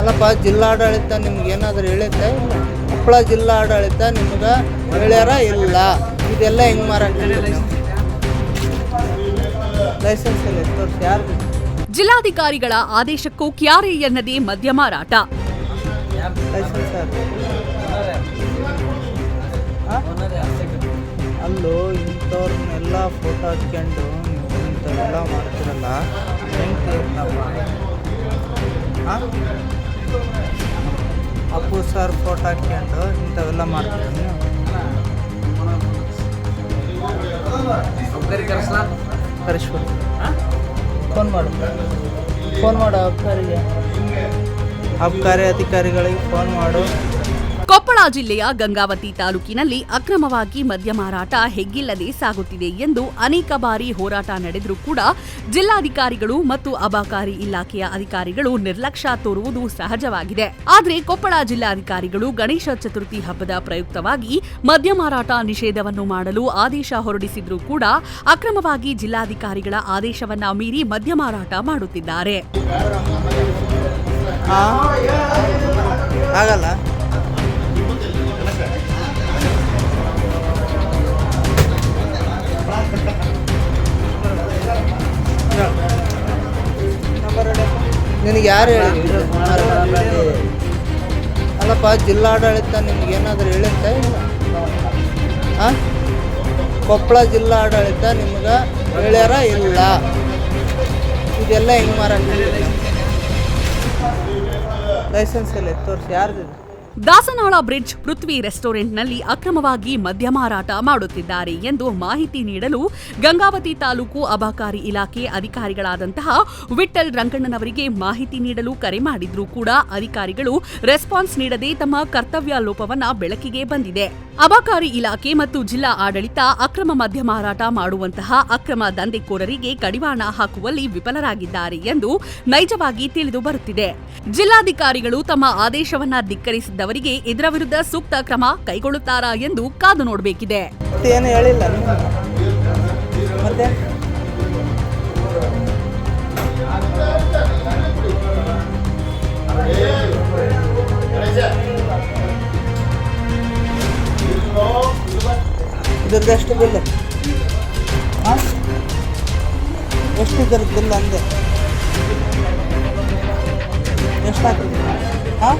ಅಲ್ಲಪ್ಪ, ಜಿಲ್ಲಾಡಳಿತ ನಿಮ್ಗೆ ಏನಾದರೂ ಹೇಳುತ್ತೆ ಕೊಪ್ಪಳ ಜಿಲ್ಲಾಡಳಿತ ನಿಮ್ಗೆ ಹೇಳ್ಯಾರ ಇಲ್ಲ? ಇದೆಲ್ಲ ಹೆಂಗೆ ಮಾರಾಟ ಲೈಸೆನ್ಸ್ ಇಲ್ಲ ತೋರಿಸಿ ಯಾರ್ದು? ಜಿಲ್ಲಾಧಿಕಾರಿಗಳ ಆದೇಶಕ್ಕೂ ಕ್ಯಾರೆ ಎನ್ನದೇ ಮದ್ಯ ಮಾರಾಟ? ಅಲ್ಲೋ ಇಂಥವ್ರನ್ನೆಲ್ಲ ಫೋಟೋ ಹಾಕ್ಕೊಂಡು ನೀವು ಇಂಥವೆಲ್ಲ ಮಾಡ್ತಿರಲ್ಲ? ಅಪ್ಪು ಸರ್ ಫೋಟೋ ಹಾಕ್ಕೊಂಡು ಇಂಥವೆಲ್ಲ ಮಾಡ್ತೀರ ನೀವು? ಕರೆಸ್ಬಿಡು ಫೋನ್ ಮಾಡು. ಫೋನ್ ಮಾಡು ಅಬ್ಕಾರಿಗೆ. ಅಬ್ಕಾರಿ ಅಧಿಕಾರಿಗಳಿಗೆ ಫೋನ್ ಮಾಡು. ಕೊಪ್ಪಳ ಜಿಲ್ಲೆಯ ಗಂಗಾವತಿ ತಾಲೂಕಿನಲ್ಲಿ ಅಕ್ರಮವಾಗಿ ಮದ್ಯ ಮಾರಾಟ ಹೆಗ್ಗಿಲ್ಲದೆ ಸಾಗುತ್ತಿದೆ ಎಂದು ಅನೇಕ ಬಾರಿ ಹೋರಾಟ ನಡೆದರೂ ಕೂಡ ಜಿಲ್ಲಾಧಿಕಾರಿಗಳು ಮತ್ತು ಅಬಕಾರಿ ಇಲಾಖೆಯ ಅಧಿಕಾರಿಗಳು ನಿರ್ಲಕ್ಷ್ಯ ತೋರುವುದು ಸಹಜವಾಗಿದೆ. ಆದರೆ ಕೊಪ್ಪಳ ಜಿಲ್ಲಾಧಿಕಾರಿಗಳು ಗಣೇಶ ಚತುರ್ಥಿ ಹಬ್ಬದ ಪ್ರಯುಕ್ತವಾಗಿ ಮದ್ಯ ಮಾರಾಟ ನಿಷೇಧವನ್ನು ಮಾಡಲು ಆದೇಶ ಹೊರಡಿಸಿದ್ರೂ ಕೂಡ ಅಕ್ರಮವಾಗಿ ಜಿಲ್ಲಾಧಿಕಾರಿಗಳ ಆದೇಶವನ್ನ ಮೀರಿ ಮದ್ಯ ಮಾರಾಟ ಮಾಡುತ್ತಿದ್ದಾರೆ. ಆಗಲ್ಲ. ನಿನಗೆ ಯಾರು ಹೇಳಿದ್ರು ಅಲ್ಲಪ್ಪ, ಜಿಲ್ಲಾಡಳಿತ ನಿಮ್ಗೆ ಏನಾದರೂ ಹೇಳುತ್ತೆ ಇಲ್ಲ? ಹಾಂ ಕೊಪ್ಪಳ ಜಿಲ್ಲಾಡಳಿತ ನಿಮ್ಗೆ ಹೇಳ್ಯಾರ ಇಲ್ಲ? ಇದೆಲ್ಲ ಹೆಂಗೆ ಮಾರಾಟ ಲೈಸೆನ್ಸ್ ಎಲ್ಲ ತೋರಿಸಿ, ಯಾರ್ದು ದಾಸನಾಳ ಬ್ರಿಡ್ಜ್ ಪೃಥ್ವಿ ರೆಸ್ಟೋರೆಂಟ್ನಲ್ಲಿ ಅಕ್ರಮವಾಗಿ ಮದ್ಯ ಮಾರಾಟ ಮಾಡುತ್ತಿದ್ದಾರೆ ಎಂದು ಮಾಹಿತಿ ನೀಡಲು ಗಂಗಾವತಿ ತಾಲೂಕು ಅಬಕಾರಿ ಇಲಾಖೆ ಅಧಿಕಾರಿಗಳಾದಂತಹ ವಿಠಲ್ ರಂಗಣ್ಣನವರಿಗೆ ಮಾಹಿತಿ ನೀಡಲು ಕರೆ ಮಾಡಿದ್ರೂ ಕೂಡ ಅಧಿಕಾರಿಗಳು ರೆಸ್ಪಾನ್ಸ್ ನೀಡದೆ ತಮ್ಮ ಕರ್ತವ್ಯ ಲೋಪವನ್ನ ಬೆಳಕಿಗೆ ಬಂದಿದೆ. ಅಬಕಾರಿ ಇಲಾಖೆ ಮತ್ತು ಜಿಲ್ಲಾ ಆಡಳಿತ ಅಕ್ರಮ ಮದ್ಯ ಮಾರಾಟ ಮಾಡುವಂತಹ ಅಕ್ರಮ ದಂಧೆಕೋರರಿಗೆ ಕಡಿವಾಣ ಹಾಕುವಲ್ಲಿ ವಿಫಲರಾಗಿದ್ದಾರೆ ಎಂದು ನೈಜವಾಗಿ ತಿಳಿದು ಬರುತ್ತಿದೆ. ಜಿಲ್ಲಾಧಿಕಾರಿಗಳು ತಮ್ಮ ಆದೇಶವನ್ನ ಧಿಕ್ಕರಿಸಿದ್ದವರಿಗೆ ಇದರ ವಿರುದ್ಧ ಸೂಕ್ತ ಕ್ರಮ ಕೈಗೊಳ್ಳುತ್ತಾರಾ ಎಂದು ಕಾದು ನೋಡಬೇಕಿದೆ. ಏನು ಹೇಳಿಲ್ಲ? ಮತ್ತೆ? ಇದ್ರದ್ದು ಎಷ್ಟು ಬಿಲ್ ಬಿಲ್ ಅಂದೆ? ಎಷ್ಟು ಹಾಕಿದ್ರಿ ಹಾಂ